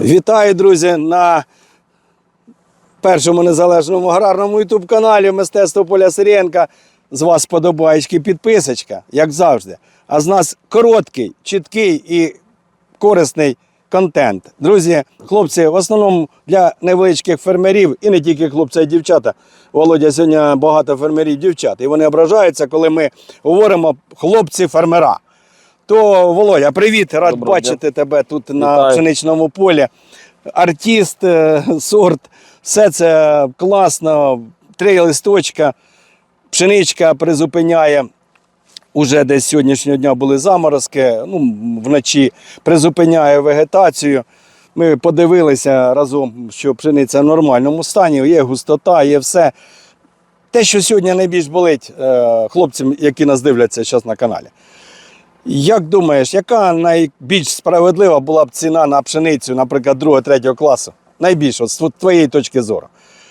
Вітаю, друзі, на першому незалежному аграрному ютуб каналі Мистецтво Поля Сиренка. З вас подобаєчки підписочка, як завжди. А з нас короткий, чіткий і корисний контент. Друзі, хлопці, в основному для невеличких фермерів, і не тільки хлопці, й дівчата. Володя сьогодні багато фермерів дівчат. І вони ображаються, коли ми говоримо хлопці-фермера. То, Володя, привіт, рад Доброго бачити тебе тут на пшеничному полі. Артист, е, сорт, все це класно. Три листочка, пшеничка призупиняє. Уже десь сьогоднішнього дня були заморозки, ну, вночі призупиняє вегетацію. Ми подивилися разом, що пшениця в нормальному стані, є густота, є все. Те, що сьогодні найбільш болить е, хлопцям, які нас дивляться зараз на каналі. Як думаєш, яка найбільш справедлива була б ціна на пшеницю, наприклад, 2-3 класу? Найбільш, от з твоєї точки зору.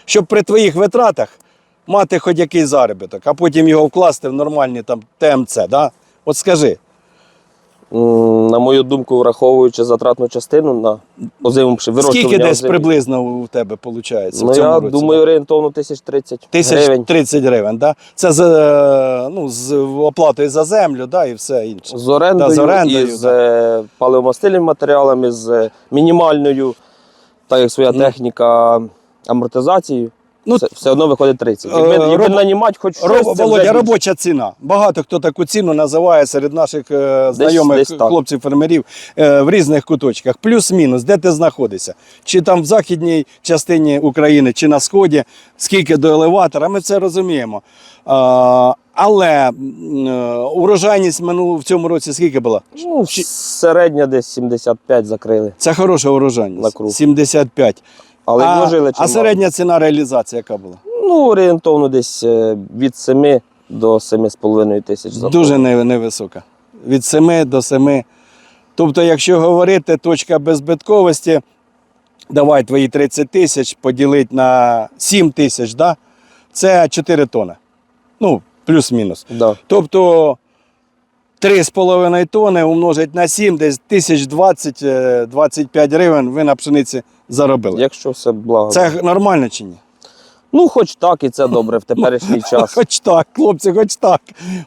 Щоб при твоїх витратах мати хоч якийсь заробіток, а потім його вкласти в нормальні там ТМЦ. Да? От скажи, На мою думку, враховуючи затратну частину на озиму вирощування. скільки десь озимі, приблизно у тебе виходить? Ну, в цьому я році, думаю, да? орієнтовно 1030 Тисяч гривень. 30 гривень, да? Це з, ну, з оплатою за землю да, і все інше. З орендою, Да, з орендою, і з е, паливомастильними матеріалами, з е, мінімальною, так як своя Ну. техніка амортизації. Ну, все, все одно виходить 30. Е, Якби, якби роб- нанімати хоч щось, Роб, це вже Володя, більше. робоча ціна. Багато хто таку ціну називає серед наших е, знайомих десь так. хлопців-фермерів е, в різних куточках. Плюс-мінус, де ти знаходишся? Чи там в західній частині України, чи на сході, скільки до елеватора, ми це розуміємо. А, але е, урожайність минуло в цьому році скільки була? Ну, середня десь 75 закрили. Це хороша урожайність. На 75. Але а, вложили а середня ціна реалізації яка була? Ну, орієнтовно десь е, від 7 до 7,5 тисяч за Дуже невисока. Від 7 до 7. Тобто, якщо говорити, точка беззбитковості, давай твої 30 тисяч поділити на 7 тисяч, да? це 4 тони. Ну, плюс-мінус. Да. Тобто 3,5 тони умножить на 7, десь 1020-25 гривень ви на пшениці заробили. Якщо все благо. Це нормально чи ні? Ну, хоч так, і це добре в теперішній час. Хоч так, хлопці, хоч так.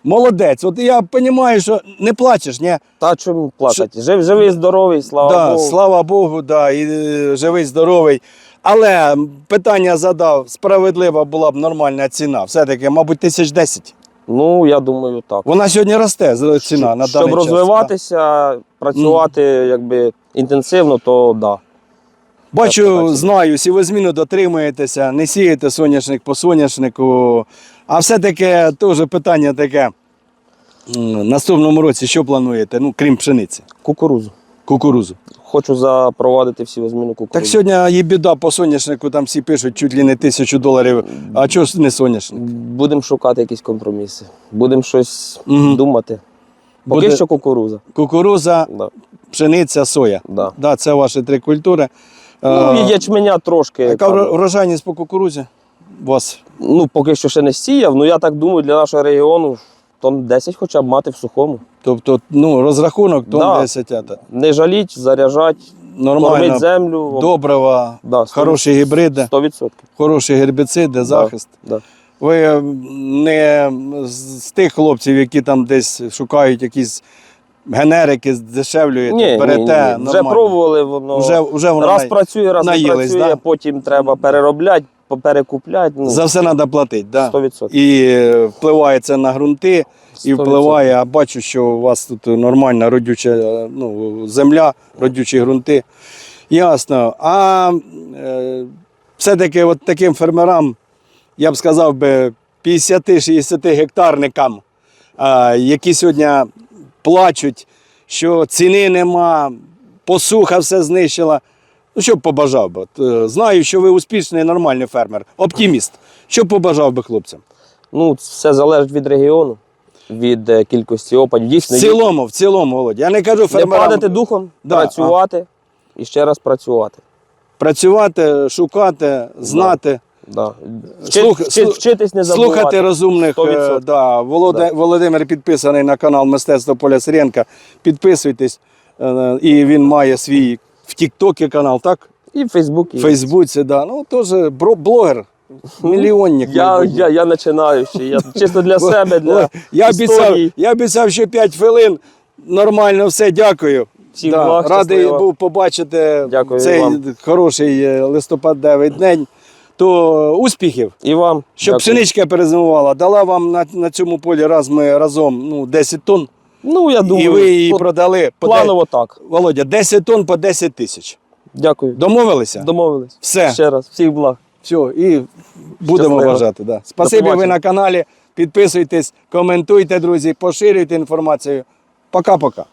Молодець. От я розумію, що не плачеш, ні? Та чому плакати? Жив, живий, здоровий, слава да, Богу. Слава Богу, да, і е, живий, здоровий. Але питання задав, справедлива була б нормальна ціна. Все-таки, мабуть, тисяч десять. Ну, я думаю, так. Вона сьогодні росте ціна на Щоб даний час. розвиватися, працювати якби інтенсивно, то да. да. Бачу, Так, так. знаю, сівозміну дотримуєтеся, не сієте соняшник по соняшнику. А все-таки теж питання таке. Наступному році що плануєте? Ну, крім пшениці, Кукурузу. кукурузу. Хочу запровадити всі зміну кукурузу. Так сьогодні є біда по соняшнику, там всі пишуть чуть ли не тисячу доларів. А чого ж не соняшник? Будемо шукати якісь компроміси. Будемо щось Мгм. думати. Поки Буде що кукуруза. кукуруза, Да. пшениця, соя. Да. Да, це ваші три культури. Ну, Е, ячменя трошки. Яка там, вро- врожайність по кукурузі? У вас? Ну, поки що ще не сіяв, ну я так думаю, для нашого регіону тонн 10 хоча б мати в сухому. Тобто, ну, розрахунок тон Да. 10 ата. Не жаліть, заряджать, кормить землю. Добрива, Да, сто- хороші гібриди, 100%. хороші гербіциди, захист. Да. Ви е, не з тих хлопців, які там десь шукають якісь генерики, здешевлюєте, Ні, берете. ні, ні. Вже нормально. пробували, воно Вже, вже воно раз працює, раз не працює, да? потім треба переробляти, перекупляти. Ну, За все треба платити. Да. 100%. І е, впливає це на ґрунти, і 100%. впливає, а бачу, що у вас тут нормальна родюча е, ну, земля, родючі ґрунти. Ясно. А е, все-таки от таким фермерам, я б сказав би, 50-60 гектарникам, а, які сьогодні плачуть, що ціни нема, посуха все знищила. Ну, що б побажав би? Е, Знаю, що ви успішний, нормальний фермер, оптиміст. Що б побажав би хлопцям? Ну, все залежить від регіону, від е, кількості опадів. В Дійсно, цілому, в цілому, Володя. Я не кажу не фермерам падати духом, Да, працювати і ще раз працювати. працювати, шукати, знати. Да. Вчи, Слух- вчи- слу- вчитись не забувати. Слухати розумних. е, 100%. Да. Володе- Да. Володимир підписаний на канал Мистецтво Поля Сиренка. Підписуйтесь. е, І він має свій в Тіктокі канал, так? І в Фейсбуці. В Фейсбуці, да. Ну, теж блогер, мільйонник. Я, я, я починаючий. Я чисто для себе, для я, обіцяв, історії. я обіцяв, що 5 хвилин. Нормально, все, дякую. Всім благ, радий щасливо. був побачити Дякую цей вам. хороший е, листопадевий день. То успіхів, І вам. щоб Дякую. пшеничка перезимувала. Дала вам на, на цьому полі раз ми разом ну, 10 тонн, Ну, я думаю, і ви її пл- продали по планово так. Володя, 10 тонн по 10 тисяч. Дякую. Домовилися? Домовились. Все. Ще раз. Всіх благ. Все, і будемо Щасливо. вважати. Да. Спасибі, ви побачення. на каналі. Підписуйтесь, коментуйте, друзі, поширюйте інформацію. Пока-пока.